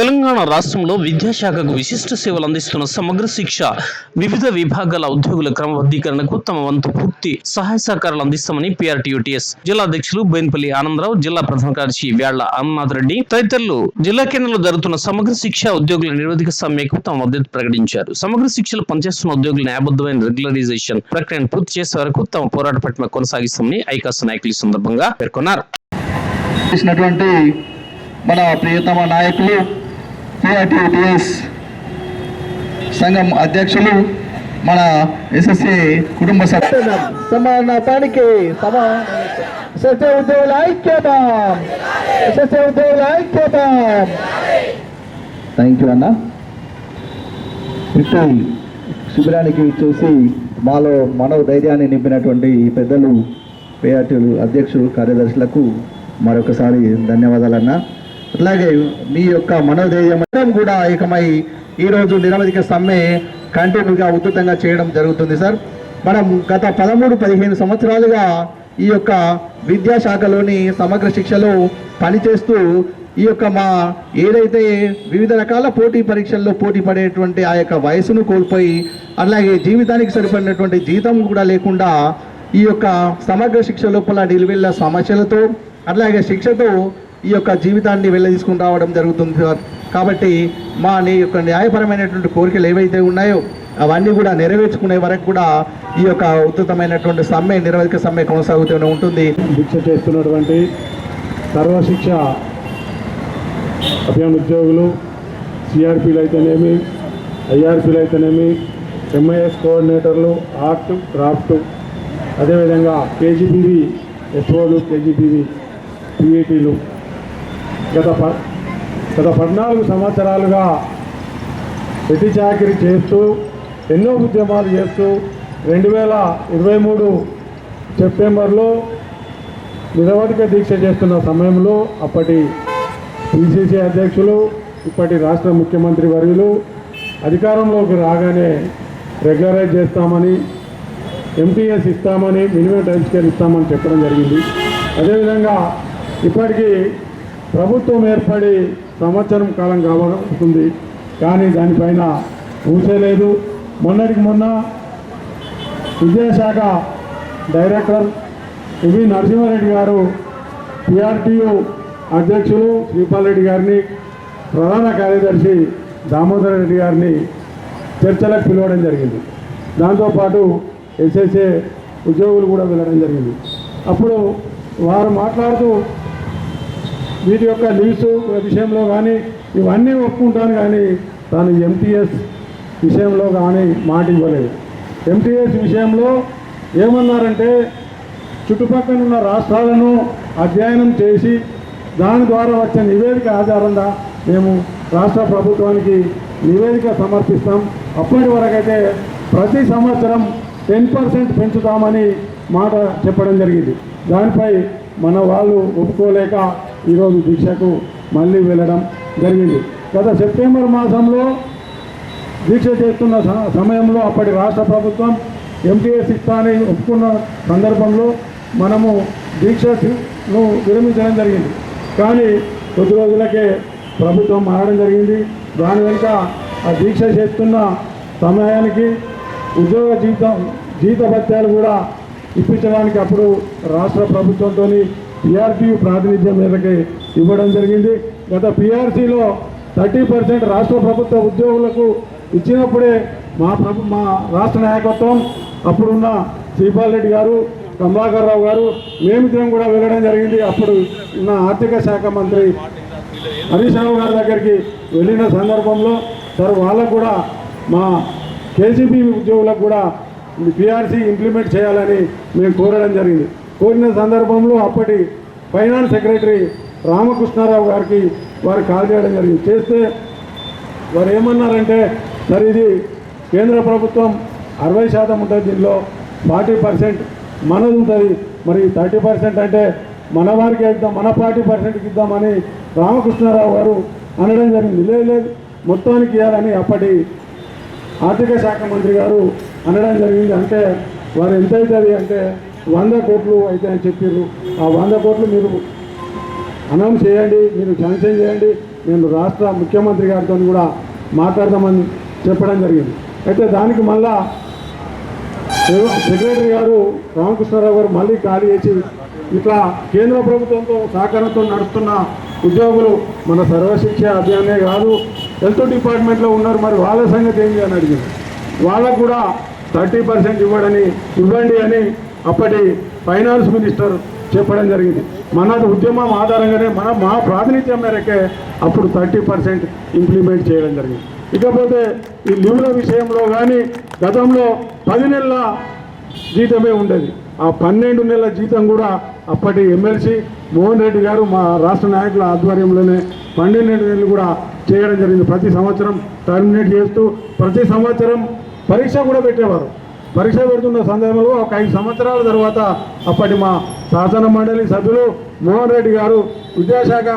తెలంగాణ రాష్ట్రంలో విద్యాశాఖకు విశిష్ట సేవలు అందిస్తున్న సమగ్ర శిక్ష వివిధ విభాగాల ఉద్యోగుల క్రమబద్ధీకరణకు తమ వంతు పూర్తి సహాయ సహకారాలు అందిస్తామని పిఆర్టీయూటీఎస్ జిల్లా అధ్యక్షులు బోయినపల్లి ఆనందరావు జిల్లా ప్రధాన కార్యదర్శి వేళ్ళ అమర్నాథ్ రెడ్డి తదితరులు జిల్లా కేంద్రంలో జరుగుతున్న సమగ్ర శిక్ష ఉద్యోగుల నిరోధిక సమ్మెకు తమ మద్దతు ప్రకటించారు. సమగ్ర శిక్షలు పనిచేస్తున్న ఉద్యోగుల న్యాయబద్ధమైన రెగ్యులరైజేషన్ ప్రక్రియను పూర్తి చేసే వరకు తమ పోరాట పట్టిన కొనసాగిస్తామని ఐకాస్ నాయకులు ఈ సందర్భంగా పేర్కొన్నారు. మన ప్రియతమ నాయకులు పిఆర్టీటీఎస్ సంఘం అధ్యక్షులు మన ఎస్ఎస్సి కుటుంబ సభ్యులు సమానతానికి సమా ఎస్ఎస్సి ఉద్యోగుల ఐక్యత. ఎస్ఎస్సి ఉద్యోగుల ఐక్యత. థ్యాంక్ యూ అన్న. ఇటు శిబిరానికి చూసి మాలో మనో ధైర్యాన్ని నింపినటువంటి ఈ పెద్దలు పేఆర్టీలు అధ్యక్షులు కార్యదర్శులకు మరొకసారి ధన్యవాదాలన్న. అలాగే మీ యొక్క మనోధైర్యం కూడా ఏకమై ఈరోజు నిరవధిక సమ్మె కంటిన్యూగా ఉధృతంగా చేయడం జరుగుతుంది సార్. మనం గత పదమూడు పదిహేను సంవత్సరాలుగా ఈ యొక్క విద్యాశాఖలోని సమగ్ర శిక్షలో పనిచేస్తూ ఈ యొక్క మా ఏదైతే వివిధ రకాల పోటీ పరీక్షల్లో పోటీ పడేటువంటి ఆ యొక్క వయసును కోల్పోయి అలాగే జీవితానికి సరిపడినటువంటి జీతం కూడా లేకుండా ఈ యొక్క సమగ్ర శిక్ష లోపల నిలువెళ్ళ సమస్యలతో అట్లాగే శిక్షతో ఈ యొక్క జీవితాన్ని వెళ్ళదీసుకుని రావడం జరుగుతుంది సార్. కాబట్టి మా నీ యొక్క న్యాయపరమైనటువంటి కోరికలు ఏవైతే ఉన్నాయో అవన్నీ కూడా నెరవేర్చుకునే వరకు కూడా ఈ యొక్క ఉత్తమమైనటువంటి సమ్మె నిరవధిక సమ్మె కొనసాగుతూనే ఉంటుంది. దీక్ష చేస్తున్నటువంటి సర్వశిక్ష అభియాన్ ఉద్యోగులు సిఆర్పీలు అయితేనేమి ఐఆర్పీలు అయితేనేమి ఎంఐఎస్ కోఆర్డినేటర్లు ఆర్ట్ క్రాఫ్ట్ అదేవిధంగా కేజీబీవి ఎస్ఓలు కేజీబీవి పిఏటీలు గత ప గత పద్నాలుగు సంవత్సరాలుగా ప్రతి చాకరీ చేస్తూ ఎన్నో ఉద్యమాలు చేస్తూ రెండు వేల ఇరవై మూడు సెప్టెంబర్లో నిరవధిక దీక్ష చేస్తున్న సమయంలో అప్పటి పిసిసి అధ్యక్షులు ఇప్పటి రాష్ట్ర ముఖ్యమంత్రి వర్యులు అధికారంలోకి రాగానే రెగ్యులరైజ్ చేస్తామని ఎంపీఎస్ ఇస్తామని మినిమం టైం స్కేల్ ఇస్తామని చెప్పడం జరిగింది. అదేవిధంగా ఇప్పటికీ ప్రభుత్వం ఏర్పడి సంవత్సరం కాలం కావస్తుంది కానీ దానిపైన ఊసేలేదు మొన్నటికి మొన్న విద్యాశాఖ డైరెక్టర్ ఇవి నరసింహారెడ్డి గారు పిఆర్టీయు అధ్యక్షులు శ్రీపాల్రెడ్డి గారిని ప్రధాన కార్యదర్శి దామోదర్ రెడ్డి గారిని చర్చలకు పిలవడం జరిగింది. దాంతోపాటు ఎస్ఎస్ఏ ఉద్యోగులు కూడా వెళ్ళడం జరిగింది. అప్పుడు వారు మాట్లాడుతూ వీటి యొక్క లీవ్స్ విషయంలో కానీ ఇవన్నీ ఒప్పుకుంటాను కానీ తాను ఎంటీఎస్ విషయంలో కానీ మాట ఇవ్వలేదు. ఎంటీఎస్ విషయంలో ఏమన్నారంటే చుట్టుపక్కల ఉన్న రాష్ట్రాలను అధ్యయనం చేసి దాని ద్వారా వచ్చే నివేదిక ఆధారంగా మేము రాష్ట్ర ప్రభుత్వానికి నివేదిక సమర్పిస్తాం. అప్పటి వరకైతే ప్రతి సంవత్సరం టెన్ పర్సెంట్ పెంచుతామని మాట చెప్పడం జరిగింది. దానిపై మన వాళ్ళు ఒప్పుకోలేక ఈరోజు దీక్షకు మళ్ళీ వెళ్ళడం జరిగింది. గత సెప్టెంబర్ మాసంలో దీక్ష చేస్తున్న స- సమయంలో అప్పటి రాష్ట్ర ప్రభుత్వం ఎంటీఎస్ ఇస్తానని ఒప్పుకున్న సందర్భంలో మనము దీక్షను విరమించడం జరిగింది. కానీ కొద్ది రోజులకే ప్రభుత్వం మారడం జరిగింది. దాని వెనుక ఆ దీక్ష చేస్తున్న సమయానికి ఉద్యోగ జీతం జీత భత్యాలు కూడా ఇప్పించడానికి అప్పుడు రాష్ట్ర ప్రభుత్వంతో పిఆర్టీ ప్రాతినిధ్యం మేరకే ఇవ్వడం జరిగింది. గత పిఆర్సీలో థర్టీ పర్సెంట్ రాష్ట్ర ప్రభుత్వ ఉద్యోగులకు ఇచ్చినప్పుడే మా ప్రభు మా రాష్ట్ర నాయకత్వం అప్పుడున్న శ్రీపాల్ రెడ్డి గారు కమలాకర్ రావు గారు మేమిద్దరం కూడా వెళ్ళడం జరిగింది. అప్పుడు ఉన్న ఆర్థిక శాఖ మంత్రి హరీష్ రావు గారి దగ్గరికి వెళ్ళిన సందర్భంలో సార్ వాళ్ళకు కూడా మా కేసీబీ ఉద్యోగులకు కూడా పిఆర్సీ ఇంప్లిమెంట్ చేయాలని మేము కోరడం జరిగింది. కోరిన సందర్భంలో అప్పటి ఫైనాన్స్ సెక్రటరీ రామకృష్ణారావు గారికి వారు కాల్ చేయడం జరిగింది. చేస్తే వారు ఏమన్నారంటే సార్ ఇది కేంద్ర ప్రభుత్వం అరవై శాతం ఉంటుంది దీనిలో ఫార్టీ పర్సెంట్ మనది ఉంటుంది. మరి థర్టీ పర్సెంట్ అంటే మన వారికి ఇద్దాం మన ఫార్టీ పర్సెంట్కి ఇద్దామని రామకృష్ణారావు గారు అనడం జరిగింది. లేదు లేదు మొత్తానికి ఇవ్వాలని అప్పటి ఆర్థిక శాఖ మంత్రి గారు అనడం జరిగింది. అంటే వారు ఎంత అవుతుంది అంటే వంద కోట్లు అయితే అని చెప్పారు ఆ వంద కోట్లు మీరు అనౌన్స్ చేయండి మీరు శాంక్షన్ చేయండి. నేను రాష్ట్ర ముఖ్యమంత్రి గారితో కూడా మాట్లాడదామని చెప్పడం జరిగింది. అయితే దానికి మళ్ళా సెక్రటరీ గారు రామకృష్ణారావు గారు మళ్ళీ ఖాళీ చేసి ఇట్లా కేంద్ర ప్రభుత్వంతో సహకారంతో నడుస్తున్న ఉద్యోగులు మన సర్వశిక్ష అభియానే కాదు హెల్త్ డిపార్ట్మెంట్లో ఉన్నారు మరి వాళ్ళ సంగతి ఏంటి అని అడిగింది. వాళ్ళకు కూడా థర్టీ పర్సెంట్ ఇవ్వడని ఇవ్వండి అని అప్పటి ఫైనాన్స్ మినిస్టర్ చెప్పడం జరిగింది. మన ఉద్యమం ఆధారంగానే మన మా ప్రాతినిధ్యం మేరకే అప్పుడు థర్టీ పర్సెంట్ ఇంప్లిమెంట్ చేయడం జరిగింది. ఇకపోతే ఈ లీవుల విషయంలో కానీ గతంలో పది నెలల జీతమే ఉండేది. ఆ పన్నెండు నెలల జీతం కూడా అప్పటి ఎమ్మెల్సీ మోహన్ రెడ్డి గారు మా రాష్ట్ర నాయకుల ఆధ్వర్యంలోనే పన్నెండు నెలలు కూడా చేయడం జరిగింది. ప్రతి సంవత్సరం టర్మినేట్ చేస్తూ ప్రతి సంవత్సరం పరీక్ష కూడా పెట్టేవారు. పరీక్ష పెడుతున్న సందర్భంలో ఒక ఐదు సంవత్సరాల తర్వాత అప్పటి మా శాసన మండలి సభ్యులు మోహన్ రెడ్డి గారు విద్యాశాఖ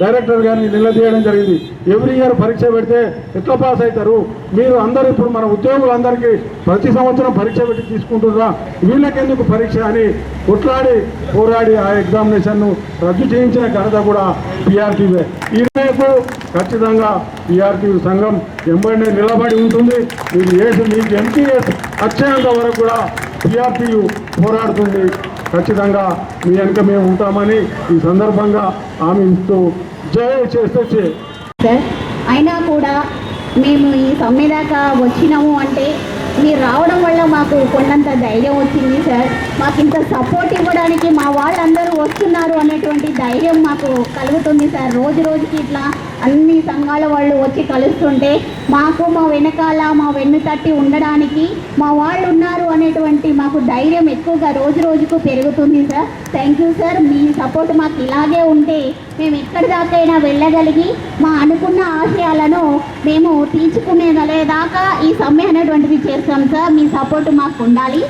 డైరెక్టర్ గారిని నిలదీయడం జరిగింది. ఎవ్రీ ఇయర్ పరీక్ష పెడితే ఎట్లా పాస్ అవుతారు? మీరు అందరూ ఇప్పుడు మన ఉద్యోగులందరికీ ప్రతి సంవత్సరం పరీక్ష పెట్టి తీసుకుంటున్నా వీళ్ళకెందుకు పరీక్ష అని కొట్లాడి పోరాడి ఆ ఎగ్జామినేషన్ను రద్దు చేయించిన ఘనత కూడా పిఆర్టీవే. ఈ రేపు ఖచ్చితంగా పిఆర్టీ సంఘం ఎంబడినే నిలబడి ఉంటుంది. మీరు ఏసు మీకు ఎంపీఎస్ వచ్చేంత వరకు కూడా పిఆర్టీయు పోరాడుతుంది. ఖచ్చితంగా మీ వెనుక మేము ఉంటామని ఈ సందర్భంగా హామీ ఇస్తూ జయ చేస్తే సార్ అయినా కూడా మేము ఈ సమ్మె దాకా వచ్చినాము అంటే మీరు రావడం వల్ల మాకు కొన్నంత ధైర్యం వచ్చింది సార్. మాకు ఇంత సపోర్ట్ ఇవ్వడానికి మా వాళ్ళందరూ వస్తున్నారు అనేటువంటి ధైర్యం మాకు కలుగుతుంది సార్. రోజు రోజుకి ఇట్లా అన్ని సంఘాల వాళ్ళు వచ్చి కలుస్తుంటే మాకు మా వెనకాల మా వెన్ను తట్టి ఉండడానికి మా వాళ్ళు ఉన్నారు అనేటువంటి మాకు ధైర్యం ఎక్కువగా రోజు రోజుకు పెరుగుతుంది sir. Thank you sir. Me support మాకు ఇలాగే ఉంటే మేము ఎక్కడి దాకైనా వెళ్ళగలిగి మా అనుకున్న ఆశయాలను మేము తీర్చుకునేదాకా ఈ సమ్మె అనేటువంటిది చేస్తాం సార్ మీ సపోర్ట్ మాకు ఉండాలి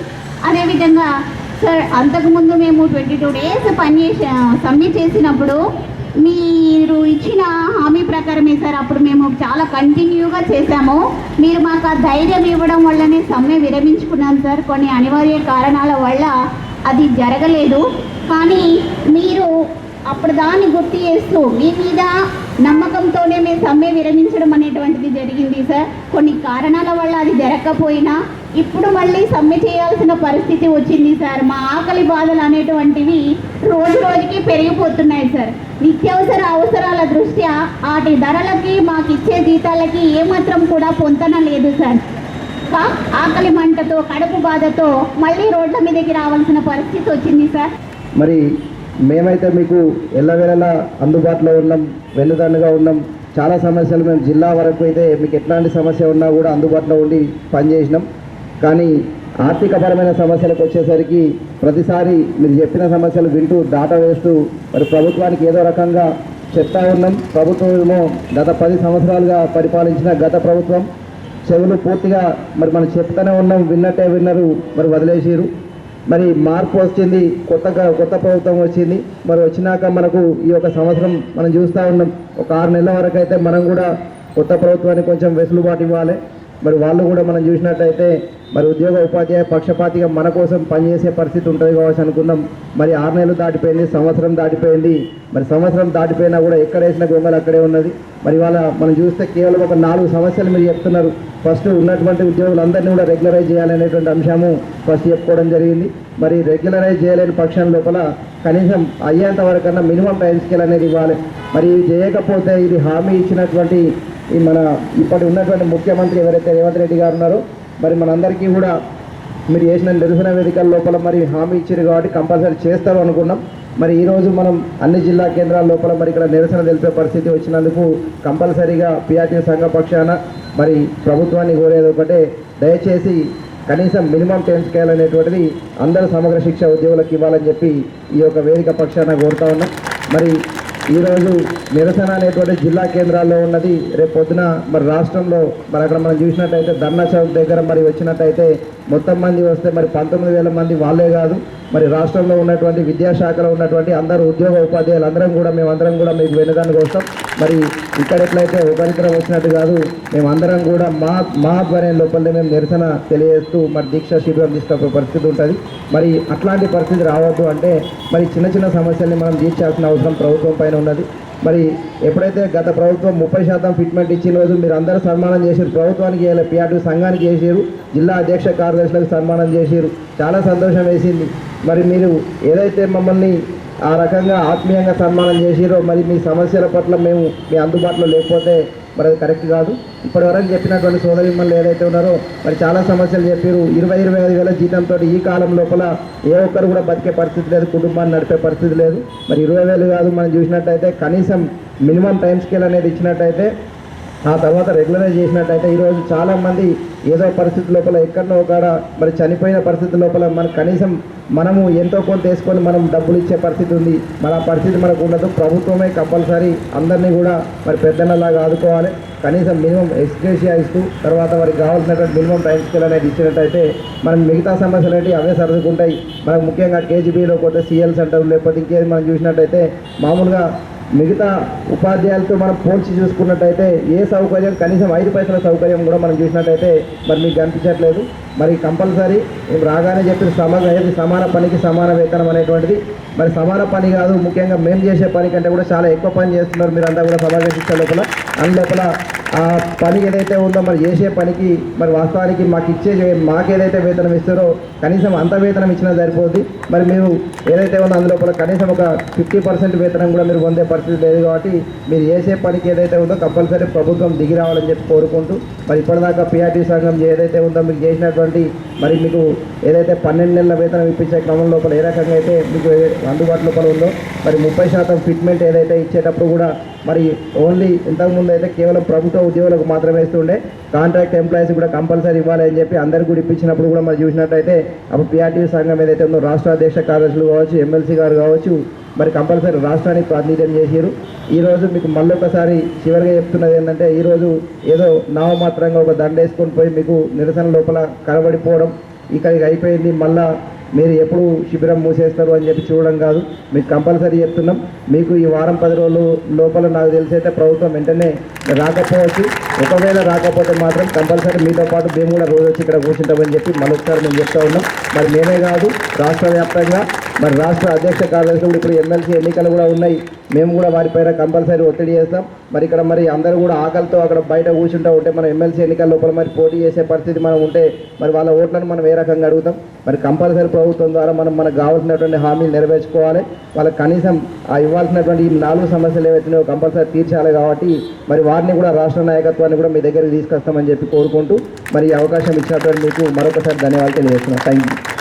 అదేవిధంగా సార్ అంతకుముందు మేము ట్వంటీ టూ డేస్ పని సమ్మె చేసినప్పుడు మీరు ఇచ్చిన హామీ ప్రకారమే సార్ అప్పుడు మేము చాలా కంటిన్యూగా చేశాము. మీరు మాకు ఆ ధైర్యం ఇవ్వడం వల్లనే సమ్మె విరమించుకున్నాం సార్ కొన్ని అనివార్య కారణాల వల్ల అది జరగలేదు. కానీ మీరు అప్పుడు దాన్ని గుర్తు చేస్తూ మీ మీద నమ్మకంతోనే మేము సమ్మె విరమించడం అనేటువంటిది జరిగింది సార్. కొన్ని కారణాల వల్ల అది జరగకపోయినా ఇప్పుడు మళ్ళీ సమ్మె చేయాల్సిన పరిస్థితి వచ్చింది సార్. మా ఆకలి బాధలు అనేటువంటివి రోజు రోజుకి పెరిగిపోతున్నాయి సార్. నిత్యావసర అవసరాల దృష్ట్యా వాటి ధరలకి మాకు ఇచ్చే జీతాలకి ఏమాత్రం కూడా పొంతన లేదు సార్. ఆకలి మంటతో కడుపు బాధతో మళ్ళీ రోడ్ల మీదకి రావాల్సిన పరిస్థితి వచ్చింది సార్. మరి మేమైతే మీకు ఎల్లవేళలా అందుబాటులో ఉన్నాం వెన్నుదన్నుగా ఉన్నాం. చాలా సమస్యలు మేము జిల్లా వరకు అయితే మీకు ఎట్లాంటి సమస్య ఉన్నా కూడా అందుబాటులో ఉండి పనిచేసినాం. కానీ ఆర్థికపరమైన సమస్యలకు వచ్చేసరికి ప్రతిసారి మీరు చెప్పిన సమస్యలు వింటూ దాట వేస్తూ మరి ప్రభుత్వానికి ఏదో రకంగా చెప్తా ఉన్నాం. ప్రభుత్వం గత పది సంవత్సరాలుగా పరిపాలించిన గత ప్రభుత్వం. చెవులు పూర్తిగా మరి మనం చెప్తూనే ఉన్నాం విన్నట్టే విన్నరు మరి వదిలేసిరు మరి మార్పు వచ్చింది కొత్తగా కొత్త ప్రభుత్వం వచ్చింది. మరి వచ్చినాక మనకు ఈ యొక్క సంవత్సరం మనం చూస్తూ ఉన్నాం. ఒక ఆరు నెలల వరకు అయితే మనం కూడా కొత్త ప్రభుత్వానికి కొంచెం వెసులుబాటు ఇవ్వాలి. మరి వాళ్ళు కూడా మనం చూసినట్టయితే మరి ఉద్యోగ ఉపాధ్యాయ పక్షపాతిగా మన కోసం పనిచేసే పరిస్థితి ఉంటుంది కావచ్చు అనుకున్నాం. మరి ఆరు నెలలు దాటిపోయింది సంవత్సరం దాటిపోయింది. మరి సంవత్సరం దాటిపోయినా కూడా ఎక్కడ వేసిన గొంగలు అక్కడే ఉన్నది. మరి వాళ్ళ మనం చూస్తే కేవలం ఒక నాలుగు సమస్యలు మీరు చెప్తున్నారు. ఫస్ట్ ఉన్నటువంటి ఉద్యోగులందరినీ కూడా రెగ్యులరైజ్ చేయాలనేటువంటి అంశము ఫస్ట్ చెప్పుకోవడం జరిగింది. మరి రెగ్యులరైజ్ చేయలేని పక్షం లోపల కనీసం అయ్యేంత వరకన్నా మినిమం టైం స్కేల్ అనేది ఇవ్వాలి. మరి చేయకపోతే ఇది హామీ ఇచ్చినటువంటి ఈ మన ఇప్పటి ఉన్నటువంటి ముఖ్యమంత్రి ఎవరైతే రేవంత్ రెడ్డి గారు ఉన్నారో మరి మనందరికీ కూడా మీరు చేసిన నిరసన వేదికల లోపల మరి హామీ ఇచ్చారు కాబట్టి కంపల్సరీ చేస్తారు అనుకున్నాం. మరి ఈరోజు మనం అన్ని జిల్లా కేంద్రాల లోపల మరి ఇక్కడ నిరసన తెలిపే పరిస్థితి వచ్చినందుకు కంపల్సరీగా పిఆర్టీ సంఘ పక్షాన మరి ప్రభుత్వాన్ని కోరేది ఒకటే దయచేసి కనీసం మినిమం టైం చేయాలనేటువంటిది అందరూ సమగ్ర శిక్ష ఉద్యోగులకు ఇవ్వాలని చెప్పి ఈ యొక్క వేదిక పక్షాన కోరుతా ఉన్నాం. మరి ఈరోజు నిరసన అనేటువంటి జిల్లా కేంద్రాల్లో ఉన్నది. రేపు పొద్దున మరి రాష్ట్రంలో మరి అక్కడ మనం చూసినట్టయితే ధర్నా చౌక్ దగ్గర మరి వచ్చినట్టయితే మొత్తం మంది వస్తే మరి పంతొమ్మిది వేల మంది వాళ్ళే కాదు మరి రాష్ట్రంలో ఉన్నటువంటి విద్యాశాఖలో ఉన్నటువంటి అందరూ ఉద్యోగ ఉపాధ్యాయులు అందరం కూడా మేమందరం కూడా మీకు వెనుదానికి వస్తాం. మరి ఇక్కడ ఎట్లయితే ఒకరిద్దరం వచ్చినట్టు కాదు మేమందరం కూడా మా మా ఆధ్వర్యం లోపలనే మేము నిరసన తెలియజేస్తూ మరి దీక్ష శిబిరం తీసుకునే పరిస్థితి ఉంటుంది. మరి అట్లాంటి పరిస్థితి రావద్దు అంటే మరి చిన్న చిన్న సమస్యల్ని మనం తీర్చాల్సిన అవసరం ప్రభుత్వం పైన ఉన్నది. మరి ఎప్పుడైతే గత ప్రభుత్వం ముప్పై శాతం ఫిట్మెంట్ ఇచ్చిన రోజు మీరు అందరూ సన్మానం చేశారు ప్రభుత్వానికి పిఆర్టీ సంఘానికి చేసారు జిల్లా అధ్యక్ష కార్యదర్శులకు సన్మానం చేశారు. చాలా సంతోషం వేసింది. మరి మీరు ఏదైతే మమ్మల్ని ఆ రకంగా ఆత్మీయంగా సన్మానం చేసిరో మరి మీ సమస్యల పట్ల మేము మీ అందుబాటులో లేకపోతే మరి అది కరెక్ట్ కాదు. ఇప్పటివరకు చెప్పినటువంటి సోదరిమ్మలు ఏదైతే ఉన్నారో మరి చాలా సమస్యలు చెప్పారు. ఇరవై ఇరవై ఐదు వేల జీతంతో ఈ కాలం లోపల ఏ ఒక్కరు కూడా బతికే పరిస్థితి లేదు కుటుంబాన్ని నడిపే పరిస్థితి లేదు. మరి ఇరవై వేలు కాదు మనం చూసినట్టయితే కనీసం మినిమం టైం స్కేల్ అనేది ఇచ్చినట్టయితే ఆ తర్వాత రెగ్యులరైజ్ చేసినట్టయితే ఈరోజు చాలామంది ఏదో పరిస్థితి లోపల ఎక్కడో కాడ మరి చనిపోయిన పరిస్థితి లోపల మన కనీసం మనము ఎంతో కొంత వేసుకొని మనం డబ్బులు ఇచ్చే పరిస్థితి ఉంది. మన పరిస్థితి మనకు ఉండదు. ప్రభుత్వమే కంపల్సరీ అందరినీ కూడా మరి పెద్దన్నలాగా ఆదుకోవాలి. కనీసం మినిమం ఎక్స్గ్రేషియా ఇస్తూ తర్వాత వారికి కావాల్సినటువంటి మినిమం టైం స్కేల్ అనేది ఇచ్చినట్టయితే మనం మిగతా సమస్యలు ఏంటి అవే సర్దుకుంటాయి. మనకు ముఖ్యంగా కేజీబీలో కొత్త సీఎల్ సెంటర్ లేకపోతే ఇంకేది మనం చూసినట్టయితే మామూలుగా మిగతా ఉపాధ్యాయులతో మనం పోల్చి చూసుకున్నట్టయితే ఏ సౌకర్యం కనీసం ఐదు పైసల సౌకర్యం కూడా మనం చూసినట్టయితే మరి మీకు కనిపించట్లేదు. మరి కంపల్సరీ మేము రాగానే చెప్పిన సమాన సమాన పనికి సమాన వేతనం అనేటువంటిది. మరి సమాన పని కాదు ముఖ్యంగా మేము చేసే పని కంటే కూడా చాలా ఎక్కువ పని చేస్తున్నారు మీరు అంతా కూడా సమాజ శిక్ష లోపల. అందులోపల ఆ పని ఏదైతే ఉందో మరి చేసే పనికి మరి వాస్తవానికి మాకు ఇచ్చే మాకు ఏదైతే వేతనం ఇస్తారో కనీసం అంత వేతనం ఇచ్చినా సరిపోద్ది. మరి మీరు ఏదైతే ఉందో అందులోపల కనీసం ఒక ఫిఫ్టీ పర్సెంట్ వేతనం కూడా మీరు పొందే పరిస్థితి లేదు కాబట్టి మీరు చేసే పనికి ఏదైతే ఉందో కంపల్సరీ ప్రభుత్వం దిగి రావాలని చెప్పి కోరుకుంటూ మరి ఇప్పటిదాకా పిఆర్టీ సంఘం ఏదైతే ఉందో మీకు చేసినటువంటి మరి మీకు ఏదైతే పన్నెండు నెలల వేతనం ఇప్పించే క్రమం లోపల ఏ రకంగా అయితే మీకు అందుబాటు లోపల ఉందో మరి ముప్పై శాతం ఫిట్మెంట్ ఏదైతే ఇచ్చేటప్పుడు కూడా మరి ఓన్లీ ఇంతకుముందు అయితే కేవలం ప్రభుత్వ ఉద్యోగులకు మాత్రమే ఇస్తుండే. కాంట్రాక్ట్ ఎంప్లాయీస్ కూడా కంపల్సరీ ఇవ్వాలని చెప్పి అందరికి కూడా ఇప్పించినప్పుడు కూడా మరి చూసినట్టయితే అప్పుడు పిఆర్టీ సంఘం ఏదైతే ఉందో రాష్ట్ర అధ్యక్ష కార్యదర్శులు కావచ్చు ఎమ్మెల్సీ గారు కావచ్చు మరి కంపల్సరీ రాష్ట్రానికి ప్రాతినిధ్యం చేశారు ఈరోజు మీకు మళ్ళొకసారి చివరిగా చెప్తున్నది ఏంటంటే ఈరోజు ఏదో నామమాత్రంగా ఒక దండ వేసుకొని పోయి మీకు నిరసన లోపల కనబడిపోవడం ఇక్కడికి అయిపోయింది మళ్ళా మీరు ఎప్పుడు శిబిరం మూసేస్తారు అని చెప్పి చూడడం కాదు. మీకు కంపల్సరీ చెప్తున్నాం. మీకు ఈ వారం పది రోజులు లోపల నాకు తెలిసి అయితే ప్రభుత్వం వెంటనే రాకపోవచ్చు. ఒకవేళ రాకపోతే మాత్రం కంపల్సరీ మీతో పాటు మేము కూడా రోజు వచ్చి ఇక్కడ కూర్చుంటామని చెప్పి మరొకసారి మేము చెప్తా ఉన్నాం. మరి మేమే కాదు రాష్ట్ర వ్యాప్తంగా. మరి రాష్ట్ర అధ్యక్ష కార్యదర్శి ఇప్పుడు ఎమ్మెల్సీ ఎన్నికలు కూడా ఉన్నాయి. మేము కూడా వారిపైన కంపల్సరీ ఒత్తిడి చేస్తాం. మరి ఇక్కడ మరి అందరూ కూడా ఆకలితో అక్కడ బయట కూర్చుంటూ ఉంటే మనం ఎమ్మెల్సీ ఎన్నికల లోపల మరి పోటీ చేసే పరిస్థితి మనం ఉంటే మరి వాళ్ళ ఓట్లను మనం ఏ రకంగా అడుగుతాం? మరి కంపల్సరీ ప్రభుత్వం ద్వారా మనం మనకు కావాల్సినటువంటి హామీలు నెరవేర్చుకోవాలి. వాళ్ళకి కనీసం ఆ ఇవ్వాల్సినటువంటి ఈ నాలుగు సమస్యలు ఏవైతున్నాయో కంపల్సరీ తీర్చాలి కాబట్టి మరి వారిని కూడా రాష్ట్ర నాయకత్వాన్ని కూడా మీ దగ్గరికి తీసుకొస్తామని చెప్పి కోరుకుంటూ మరి ఈ అవకాశం ఇచ్చినటువంటి మీకు మరొకసారి ధన్యవాదాలు తెలియజేస్తున్నాను థ్యాంక్ యూ